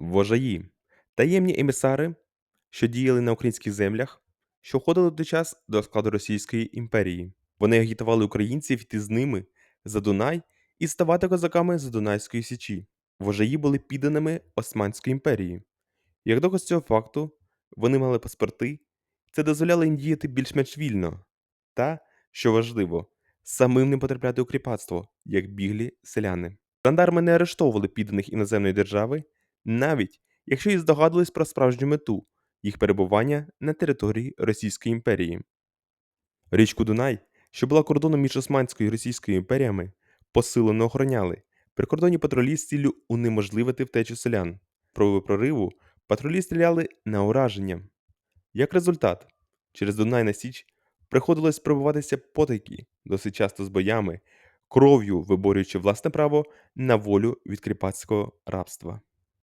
Вожаї таємні емісари, що діяли на українських землях, що входили той час до складу Російської імперії. Вони агітували українців йти з ними за Дунай і ставати козаками з Дунайської січі. Вожаї були підданими Османської імперії. Як доказ цього факту, вони мали паспорти, це дозволяло їм діяти більш-менш вільно, та, що важливо, самим не потрапляти у кріпацтво, як біглі селяни. Жандарми не арештовували підданих іноземної держави, навіть якщо і здогадувались про справжню мету їх перебування на території Російської імперії. Річку Дунай, що була кордоном між Османською і Російською імперіями, посилено охороняли. Прикордонні патрулі з ціллю унеможливити втечу селян. Прови прориву патрулі стріляли на ураження. Як результат, через Дунай на Січ приходилось пробиватися потайки, досить часто з боями, кров'ю виборюючи власне право на волю від кріпацького рабства.